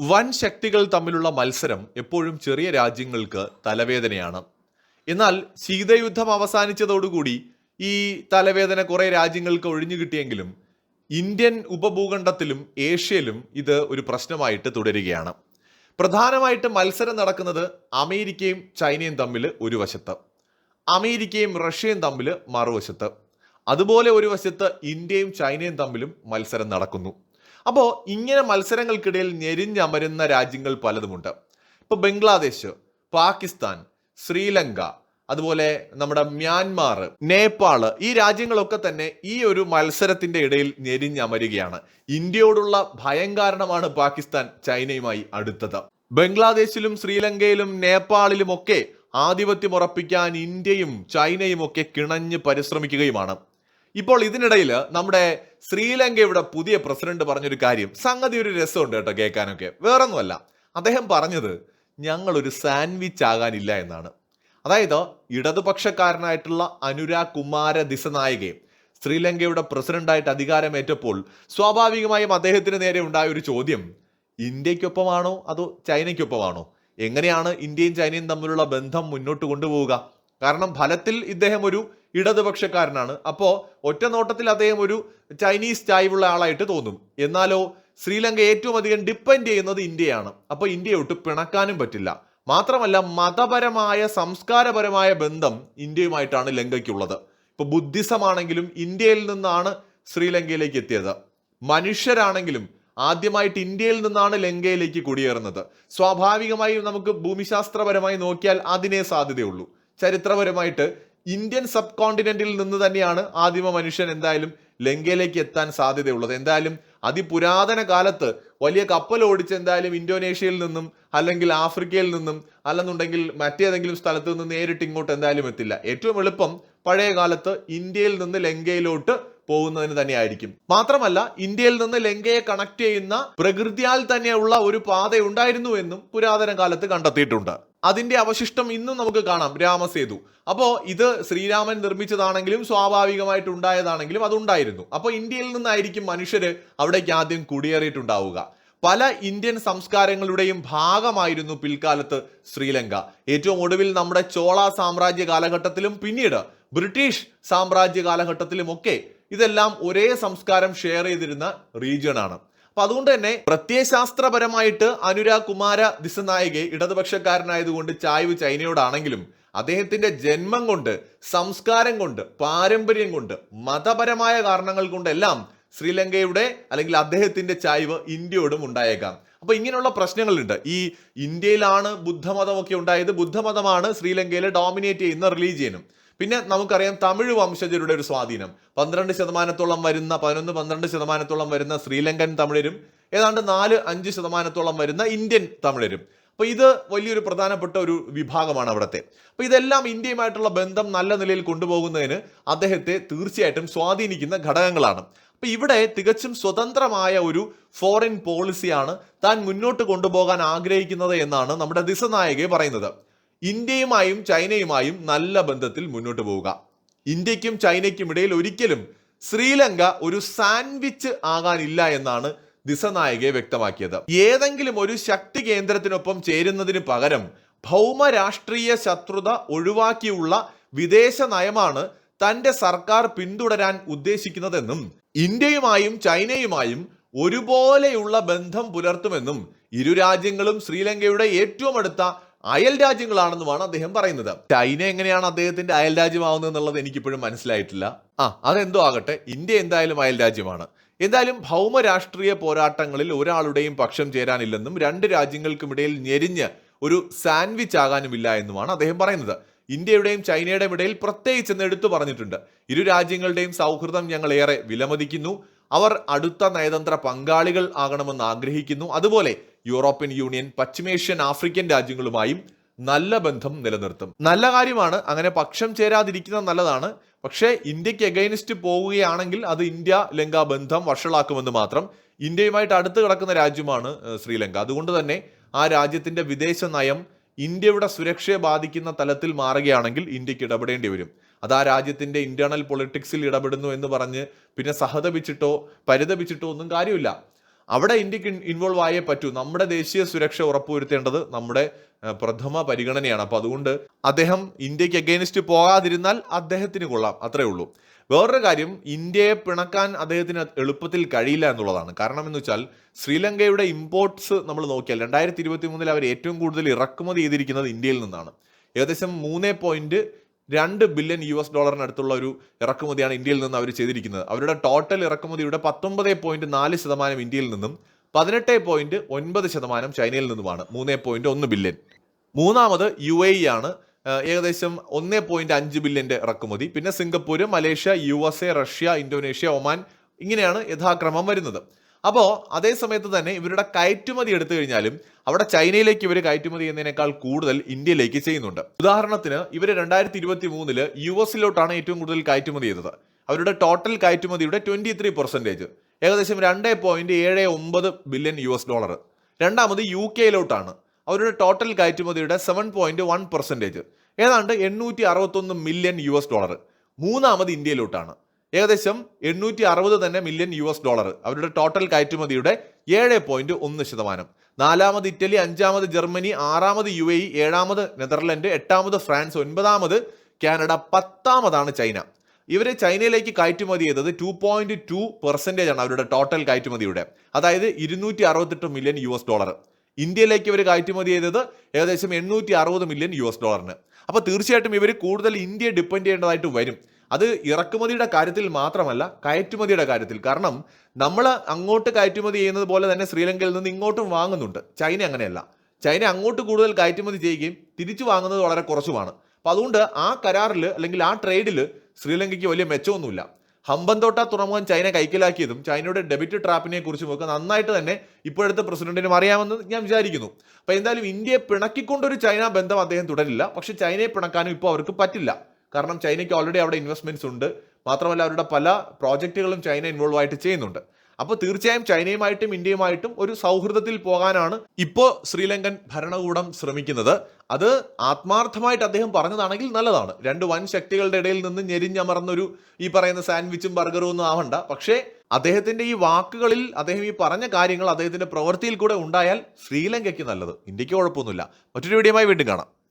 വൻ ശക്തികൾ തമ്മിലുള്ള മത്സരം എപ്പോഴും ചെറിയ രാജ്യങ്ങൾക്ക് തലവേദനയാണ്. എന്നാൽ ശീതയുദ്ധം അവസാനിച്ചതോടുകൂടി ഈ തലവേദന കുറേ രാജ്യങ്ങൾക്ക് ഒഴിഞ്ഞു കിട്ടിയെങ്കിലും ഇന്ത്യൻ ഉപഭൂഖണ്ഡത്തിലും ഏഷ്യയിലും ഇത് ഒരു പ്രശ്നമായിട്ട് തുടരുകയാണ്. പ്രധാനമായിട്ട് മത്സരം നടക്കുന്നത് അമേരിക്കയും ചൈനയും തമ്മിൽ ഒരു വശത്ത് അമേരിക്കയും റഷ്യയും തമ്മിൽ മറുവശത്ത്. അതുപോലെ ഒരു വശത്ത് ഇന്ത്യയും ചൈനയും തമ്മിലും മത്സരം നടക്കുന്നു. അപ്പോൾ ഇങ്ങനെ മത്സരങ്ങൾക്കിടയിൽ ഞെരിഞ്ഞമരുന്ന രാജ്യങ്ങൾ പലതുമുണ്ട്. ഇപ്പോൾ ബംഗ്ലാദേശ് പാകിസ്ഥാൻ ശ്രീലങ്ക അതുപോലെ നമ്മുടെ മ്യാൻമാർ നേപ്പാൾ ഈ രാജ്യങ്ങളൊക്കെ തന്നെ ഈ ഒരു മത്സരത്തിന്റെ ഇടയിൽ ഞെരിഞ്ഞമരുകയാണ്. ഇന്ത്യയോടുള്ള ഭയം കാരണമാണ് പാകിസ്ഥാൻ ചൈനയുമായി അടുത്തത്. ബംഗ്ലാദേശിലും ശ്രീലങ്കയിലും നേപ്പാളിലുമൊക്കെ ആധിപത്യം ഉറപ്പിക്കാൻ ഇന്ത്യയും ചൈനയും ഒക്കെ കിണഞ്ഞ് പരിശ്രമിക്കുകയുമാണ്. ഇപ്പോൾ ഇതിനിടയിൽ നമ്മുടെ ശ്രീലങ്കയുടെ പുതിയ പ്രസിഡന്റ് പറഞ്ഞൊരു കാര്യം സംഗതി ഒരു രസമുണ്ട് കേട്ടോ കേൾക്കാനൊക്കെ. വേറൊന്നുമല്ല അദ്ദേഹം പറഞ്ഞത് ഞങ്ങൾ ഒരു സാൻഡ്വിച്ച് ആകാനില്ല എന്നാണ്. അതായത് ഇടതുപക്ഷക്കാരനായിട്ടുള്ള അനുരാഗ് കുമാര ദിസനായകെ ശ്രീലങ്കയുടെ പ്രസിഡന്റായിട്ട് അധികാരമേറ്റപ്പോൾ സ്വാഭാവികമായും അദ്ദേഹത്തിന് നേരെ ഉണ്ടായ ഒരു ചോദ്യം ഇന്ത്യക്കൊപ്പമാണോ അതോ ചൈനയ്ക്കൊപ്പമാണോ? എങ്ങനെയാണ് ഇന്ത്യയും ചൈനയും തമ്മിലുള്ള ബന്ധം മുന്നോട്ട് കൊണ്ടുപോവുക? കാരണം ഫലത്തിൽ ഇദ്ദേഹം ഒരു ഇടതുപക്ഷക്കാരനാണ്. അപ്പോൾ ഒറ്റ നോട്ടത്തിൽ അദ്ദേഹം ഒരു ചൈനീസ് ചായ്വുള്ള ആളായിട്ട് തോന്നും. എന്നാലോ ശ്രീലങ്ക ഏറ്റവും അധികം ഡിപ്പെൻഡ് ചെയ്യുന്നത് ഇന്ത്യയാണ്. അപ്പോൾ ഇന്ത്യയെ ഒട്ട് പിണക്കാനും പറ്റില്ല. മാത്രമല്ല മതപരമായ സംസ്കാരപരമായ ബന്ധം ഇന്ത്യയുമായിട്ടാണ് ലങ്കയ്ക്കുള്ളത്. ഇപ്പൊ ബുദ്ധിസമാണെങ്കിലും ഇന്ത്യയിൽ നിന്നാണ് ശ്രീലങ്കയിലേക്ക് എത്തിയത്. മനുഷ്യരാണെങ്കിലും ആദ്യമായിട്ട് ഇന്ത്യയിൽ നിന്നാണ് ലങ്കയിലേക്ക് കുടിയേറുന്നത്. സ്വാഭാവികമായും നമുക്ക് ഭൂമിശാസ്ത്രപരമായി നോക്കിയാൽ അതിനേ സാധ്യതയുള്ളൂ. ചരിത്രപരമായിട്ട് ഇന്ത്യൻ സബ് കോണ്ടിനെന്റിൽ നിന്ന് തന്നെയാണ് ആദിമ മനുഷ്യൻ എന്തായാലും ലങ്കയിലേക്ക് എത്താൻ സാധ്യതയുള്ളത്. എന്തായാലും അതിപുരാതന കാലത്ത് വലിയ കപ്പൽ ഓടിച്ച് എന്തായാലും ഇന്തോനേഷ്യയിൽ നിന്നും അല്ലെങ്കിൽ ആഫ്രിക്കയിൽ നിന്നും അല്ലെന്നുണ്ടെങ്കിൽ മറ്റേതെങ്കിലും സ്ഥലത്ത് നിന്ന് നേരിട്ട് ഇങ്ങോട്ട് എന്തായാലും എത്തില്ല. ഏറ്റവും എളുപ്പം പഴയ കാലത്ത് ഇന്ത്യയിൽ നിന്ന് ലങ്കയിലോട്ട് പോകുന്നതിന് തന്നെയായിരിക്കും. മാത്രമല്ല ഇന്ത്യയിൽ നിന്ന് ലങ്കയെ കണക്ട് ചെയ്യുന്ന പ്രകൃതിയാൽ തന്നെയുള്ള ഒരു പാത ഉണ്ടായിരുന്നു എന്നും പുരാതന കാലത്ത് കണ്ടെത്തിയിട്ടുണ്ട്. അതിന്റെ അവശിഷ്ടം ഇന്നും നമുക്ക് കാണാം. രാമസേതു. അപ്പോൾ ഇത് ശ്രീരാമൻ നിർമ്മിച്ചതാണെങ്കിലും സ്വാഭാവികമായിട്ട് ഉണ്ടായതാണെങ്കിലും അതുണ്ടായിരുന്നു. അപ്പോൾ ഇന്ത്യയിൽ നിന്നായിരിക്കും മനുഷ്യർ അവിടേക്ക് ആദ്യം കുടിയേറിയിട്ടുണ്ടാവുക. പല ഇന്ത്യൻ സംസ്കാരങ്ങളുടെയും ഭാഗമായിരുന്നു പിൽക്കാലത്ത് ശ്രീലങ്ക. ഏറ്റവും ഒടുവിൽ നമ്മുടെ ചോള സാമ്രാജ്യ കാലഘട്ടത്തിലും പിന്നീട് ബ്രിട്ടീഷ് സാമ്രാജ്യ കാലഘട്ടത്തിലുമൊക്കെ ഇതെല്ലാം ഒരേ സംസ്കാരം ഷെയർ ചെയ്തിരുന്ന റീജിയൺ ആണ് അപ്പൊ അതുകൊണ്ട് തന്നെ പ്രത്യയശാസ്ത്രപരമായിട്ട് അനുരാഗ് കുമാര ദിസനായകെ ഇടതുപക്ഷക്കാരനായതുകൊണ്ട് ചായ്വ് ചൈനയോടാണെങ്കിലും അദ്ദേഹത്തിന്റെ ജന്മം കൊണ്ട് സംസ്കാരം കൊണ്ട് പാരമ്പര്യം കൊണ്ട് മതപരമായ കാരണങ്ങൾ കൊണ്ടെല്ലാം ശ്രീലങ്കയുടെ അല്ലെങ്കിൽ അദ്ദേഹത്തിന്റെ ചായ്വ് ഇന്ത്യയോടും ഉണ്ടായേക്കാം. അപ്പൊ ഇങ്ങനെയുള്ള പ്രശ്നങ്ങളുണ്ട്. ഈ ഇന്ത്യയിലാണ് ബുദ്ധമതമൊക്കെ ഉണ്ടായത്. ബുദ്ധമതമാണ് ശ്രീലങ്കയിലെ ഡോമിനേറ്റ് ചെയ്യുന്ന റിലീജിയനും പിന്നെ നമുക്കറിയാം തമിഴ് വംശജരുടെ ഒരു സ്വാധീനം. പന്ത്രണ്ട് ശതമാനത്തോളം വരുന്ന പതിനൊന്ന് പന്ത്രണ്ട് ശതമാനത്തോളം വരുന്ന ശ്രീലങ്കൻ തമിഴരും ഏതാണ്ട് നാല് അഞ്ച് ശതമാനത്തോളം വരുന്ന ഇന്ത്യൻ തമിഴരും. അപ്പോൾ ഇത് വലിയൊരു പ്രധാനപ്പെട്ട ഒരു വിഭാഗമാണ് അവിടുത്തെ. അപ്പൊ ഇതെല്ലാം ഇന്ത്യയുമായിട്ടുള്ള ബന്ധം നല്ല നിലയിൽ കൊണ്ടുപോകുന്നതിന് അദ്ദേഹത്തെ തീർച്ചയായിട്ടും സ്വാധീനിക്കുന്ന ഘടകങ്ങളാണ്. അപ്പോൾ ഇവിടെ തികച്ചും സ്വതന്ത്രമായ ഒരു ഫോറിൻ പോളിസിയാണ് താൻ മുന്നോട്ട് കൊണ്ടുപോകാൻ ആഗ്രഹിക്കുന്നത് എന്നാണ് നമ്മുടെ ദിസനായകെ പറയുന്നത്. ഇന്ത്യയുമായും ചൈനയുമായും നല്ല ബന്ധത്തിൽ മുന്നോട്ട് പോവുക. ഇന്ത്യക്കും ചൈനയ്ക്കും ഇടയിൽ ഒരിക്കലും ശ്രീലങ്ക ഒരു സാൻഡ്വിച്ച് ആകാനില്ല എന്നാണ് ദിസനായകെ വ്യക്തമാക്കിയത്. ഏതെങ്കിലും ഒരു ശക്തി കേന്ദ്രത്തിനൊപ്പം ചേരുന്നതിന് പകരം ഭൗമരാഷ്ട്രീയ ശത്രുത ഒഴിവാക്കിയുള്ള വിദേശ നയമാണ് തന്റെ സർക്കാർ പിന്തുടരാൻ ഉദ്ദേശിക്കുന്നതെന്നും ഇന്ത്യയുമായും ചൈനയുമായും ഒരുപോലെയുള്ള ബന്ധം പുലർത്തുമെന്നും ഇരു രാജ്യങ്ങളും ശ്രീലങ്കയുടെ ഏറ്റവും അടുത്ത അയൽ രാജ്യങ്ങളാണെന്നുമാണ് അദ്ദേഹം പറയുന്നത്. ചൈന എങ്ങനെയാണ് അദ്ദേഹത്തിന്റെ അയൽ രാജ്യമാവുന്നത് എന്നുള്ളത് എനിക്കിപ്പോഴും മനസ്സിലായിട്ടില്ല. ആ അതെന്തോ ആകട്ടെ. ഇന്ത്യ എന്തായാലും അയൽ രാജ്യമാണ്. എന്തായാലും ഭൗമ രാഷ്ട്രീയ പോരാട്ടങ്ങളിൽ ഒരാളുടെയും പക്ഷം ചേരാനില്ലെന്നും രണ്ട് രാജ്യങ്ങൾക്കുമിടയിൽ ഞെരിഞ്ഞ് ഒരു സാൻഡ്വിച്ച് ആകാനുമില്ല എന്നുമാണ് അദ്ദേഹം പറയുന്നത്. ഇന്ത്യയുടെയും ചൈനയുടെയും ഇടയിൽ പ്രത്യേകിച്ച് എന്ന് എടുത്തു പറഞ്ഞിട്ടുണ്ട്. ഇരു രാജ്യങ്ങളുടെയും സൗഹൃദം ഞങ്ങൾ ഏറെ വിലമതിക്കുന്നു. അവർ അടുത്ത നയതന്ത്ര പങ്കാളികൾ ആകണമെന്ന് ആഗ്രഹിക്കുന്നു. അതുപോലെ യൂറോപ്യൻ യൂണിയൻ പശ്ചിമേഷ്യൻ ആഫ്രിക്കൻ രാജ്യങ്ങളുമായും നല്ല ബന്ധം നിലനിർത്തും. നല്ല കാര്യമാണ് അങ്ങനെ പക്ഷം ചേരാതിരിക്കുന്നത് നല്ലതാണ്. പക്ഷേ ഇന്ത്യയ്ക്ക് എഗൈനിസ്റ്റ് പോവുകയാണെങ്കിൽ അത് ഇന്ത്യ ലങ്ക ബന്ധം വഷളാക്കുമെന്ന് മാത്രം ഇന്ത്യയുമായിട്ട് അടുത്ത് കിടക്കുന്ന രാജ്യമാണ് ശ്രീലങ്ക. അതുകൊണ്ട് തന്നെ ആ രാജ്യത്തിന്റെ വിദേശ നയം ഇന്ത്യയുടെ സുരക്ഷയെ ബാധിക്കുന്ന തലത്തിൽ മാറുകയാണെങ്കിൽ ഇന്ത്യയ്ക്ക് ഇടപെടേണ്ടി വരും. അത് ആ രാജ്യത്തിന്റെ ഇന്റേണൽ പൊളിറ്റിക്സിൽ ഇടപെടുന്നു എന്ന് പറഞ്ഞ് പിന്നെ സഹതപിച്ചിട്ടോ പരിതപിച്ചിട്ടോ ഒന്നും കാര്യമില്ല. അവിടെ ഇന്ത്യയ്ക്ക് ഇൻവോൾവ് ആയേ പറ്റൂ. നമ്മുടെ ദേശീയ സുരക്ഷ ഉറപ്പുവരുത്തേണ്ടത് നമ്മുടെ പ്രഥമ പരിഗണനയാണ്. അപ്പോൾ അതുകൊണ്ട് അദ്ദേഹം ഇന്ത്യയ്ക്ക് അഗെയിൻസ്റ്റ് പോകാതിരുന്നാൽ അദ്ദേഹത്തിന് കൊള്ളാം. അത്രേ ഉള്ളൂ. വേറൊരു കാര്യം ഇന്ത്യയെ പിണക്കാൻ അദ്ദേഹത്തിന് എളുപ്പത്തിൽ കഴിയില്ല എന്നുള്ളതാണ്. കാരണം എന്ന് വെച്ചാൽ ശ്രീലങ്കയുടെ ഇമ്പോർട്ട്സ് നമ്മൾ നോക്കിയാൽ രണ്ടായിരത്തി ഇരുപത്തി മൂന്നിൽ അവർ ഏറ്റവും കൂടുതൽ ഇറക്കുമതി ചെയ്തിരിക്കുന്നത് ഇന്ത്യയിൽ നിന്നാണ്. ഏകദേശം മൂന്ന് പോയിന്റ് രണ്ട് ബില്യൺ യു എസ് ഡോളറിനടുത്തുള്ള ഒരു ഇറക്കുമതിയാണ് ഇന്ത്യയിൽ നിന്ന് അവർ ചെയ്തിരിക്കുന്നത്. അവരുടെ ടോട്ടൽ ഇറക്കുമതിയുടെ പത്തൊമ്പത് പോയിന്റ് നാല് ശതമാനം ഇന്ത്യയിൽ നിന്നും പതിനെട്ട് പോയിന്റ് ഒൻപത് ശതമാനം ചൈനയിൽ നിന്നുമാണ്. മൂന്ന് പോയിന്റ് ഒന്ന് ബില്യൺ. മൂന്നാമത് യു എ ആണ് ഏകദേശം ഒന്ന് പോയിന്റ് അഞ്ച് ബില്യന്റെ ഇറക്കുമതി. പിന്നെ Singapore Malaysia U S A Russia Indonesia Oman ഇങ്ങനെയാണ് യഥാക്രമം വരുന്നത്. അപ്പോൾ അതേ സമയത്ത് തന്നെ ഇവരുടെ കയറ്റുമതി എടുത്തു കഴിഞ്ഞാലും അവിടെ ചൈനയിലേക്ക് ഇവർ കയറ്റുമതി ചെയ്യുന്നതിനേക്കാൾ കൂടുതൽ ഇന്ത്യയിലേക്ക് ചെയ്യുന്നുണ്ട്. ഉദാഹരണത്തിന് ഇവർ രണ്ടായിരത്തി ഇരുപത്തി മൂന്നിൽ യു എസിലോട്ടാണ് ഏറ്റവും കൂടുതൽ കയറ്റുമതി ചെയ്തത്. അവരുടെ ടോട്ടൽ കയറ്റുമതിയുടെ ട്വന്റി ത്രീ പെർസെന്റേജ് ഏകദേശം രണ്ട് പോയിന്റ് ഏഴ് ഒമ്പത് ബില്യൺ യു എസ് ഡോളർ രണ്ടാമത് യു കെയിലോട്ടാണ്. അവരുടെ ടോട്ടൽ കയറ്റുമതിയുടെ സെവൻ പോയിന്റ് വൺ പെർസെന്റേജ് ഏതാണ്ട് എണ്ണൂറ്റി അറുപത്തൊന്ന് മില്യൺ യു എസ് ഡോളർ മൂന്നാമത് ഇന്ത്യയിലോട്ടാണ്. ഏകദേശം എണ്ണൂറ്റി അറുപത് തന്നെ മില്യൺ യു എസ് ഡോളർ അവരുടെ ടോട്ടൽ കയറ്റുമതിയുടെ ഏഴ് പോയിന്റ് ഒന്ന് ശതമാനം. നാലാമത് ഇറ്റലി അഞ്ചാമത് ജർമ്മനി ആറാമത് യു എ ഏഴാമത് നെതർലൻഡ് എട്ടാമത് ഫ്രാൻസ് ഒൻപതാമത് കാനഡ പത്താമതാണ് ചൈന. ഇവർ ചൈനയിലേക്ക് കയറ്റുമതി ചെയ്തത് ടു പോയിന്റ് ടു പെർസെന്റേജ് ആണ് അവരുടെ ടോട്ടൽ കയറ്റുമതിയുടെ. അതായത് ഇരുന്നൂറ്റി അറുപത്തെട്ട് മില്യൺ യു എസ് ഡോളർ ഇന്ത്യയിലേക്ക് ഇവർ കയറ്റുമതി ചെയ്തത് ഏകദേശം എണ്ണൂറ്റി അറുപത് മില്യൺ യു എസ് ഡോളറിന് അപ്പോൾ തീർച്ചയായിട്ടും ഇവർ കൂടുതൽ ഇന്ത്യയെ ഡിപ്പെൻഡ് ചെയ്യേണ്ടതായിട്ട് വരും. അത് ഇറക്കുമതിയുടെ കാര്യത്തിൽ മാത്രമല്ല കയറ്റുമതിയുടെ കാര്യത്തിൽ. കാരണം നമ്മൾ അങ്ങോട്ട് കയറ്റുമതി ചെയ്യുന്നത് പോലെ തന്നെ ശ്രീലങ്കയിൽ നിന്ന് ഇങ്ങോട്ടും വാങ്ങുന്നുണ്ട്. ചൈന അങ്ങനെയല്ല. ചൈന അങ്ങോട്ട് കൂടുതൽ കയറ്റുമതി ചെയ്യുകയും തിരിച്ചു വാങ്ങുന്നത് വളരെ കുറച്ചുമാണ്. അപ്പം അതുകൊണ്ട് ആ കരാറിൽ അല്ലെങ്കിൽ ആ ട്രേഡിൽ ശ്രീലങ്കയ്ക്ക് വലിയ മെച്ചമൊന്നുമില്ല. ഹമ്പന്തോട്ട തുറമുഖം ചൈന കൈക്കലാക്കിയതും ചൈനയുടെ ഡെബിറ്റ് ട്രാപ്പിനെ കുറിച്ചും ഒക്കെ നന്നായിട്ട് തന്നെ ഇപ്പോഴത്തെ പ്രസിഡന്റിനും അറിയാമെന്ന് ഞാൻ വിചാരിക്കുന്നു. അപ്പോൾ എന്തായാലും ഇന്ത്യയെ പിണക്കിക്കൊണ്ടൊരു ചൈന ബന്ധം അദ്ദേഹം തുടരില്ല. പക്ഷെ ചൈനയെ പിണക്കാനും ഇപ്പോൾ അവർക്ക് പറ്റില്ല. കാരണം ചൈനയ്ക്ക് ഓൾറെഡി അവിടെ ഇൻവെസ്റ്റ്മെന്റ്സ് ഉണ്ട്. മാത്രമല്ല അവരുടെ പല പ്രോജക്റ്റുകളും ചൈന ഇൻവോൾവ് ആയിട്ട് ചെയ്യുന്നുണ്ട്. അപ്പോൾ തീർച്ചയായും ചൈനയുമായിട്ടും ഇന്ത്യയുമായിട്ടും ഒരു സൗഹൃദത്തിൽ പോകാനാണ് ഇപ്പോൾ ശ്രീലങ്കൻ ഭരണകൂടം ശ്രമിക്കുന്നത്. അത് ആത്മാർത്ഥമായിട്ട് അദ്ദേഹം പറഞ്ഞതാണെങ്കിൽ നല്ലതാണ്. രണ്ട് വൻ ശക്തികളുടെ ഇടയിൽ നിന്ന് ഞെരിഞ്ഞമർന്നൊരു ഈ പറയുന്ന സാൻഡ്വിച്ചും ബർഗറും ഒന്നും ആവണ്ട. പക്ഷേ അദ്ദേഹത്തിന്റെ ഈ വാക്കുകളിൽ അദ്ദേഹം ഈ പറഞ്ഞ കാര്യങ്ങൾ അദ്ദേഹത്തിന്റെ പ്രവൃത്തിയിൽ കൂടെ ഉണ്ടായാൽ ശ്രീലങ്കയ്ക്ക് നല്ലത്. ഇന്ത്യയ്ക്ക് കുഴപ്പമൊന്നുമില്ല. മറ്റൊരു വീഡിയോയുമായി വീണ്ടും കാണാം.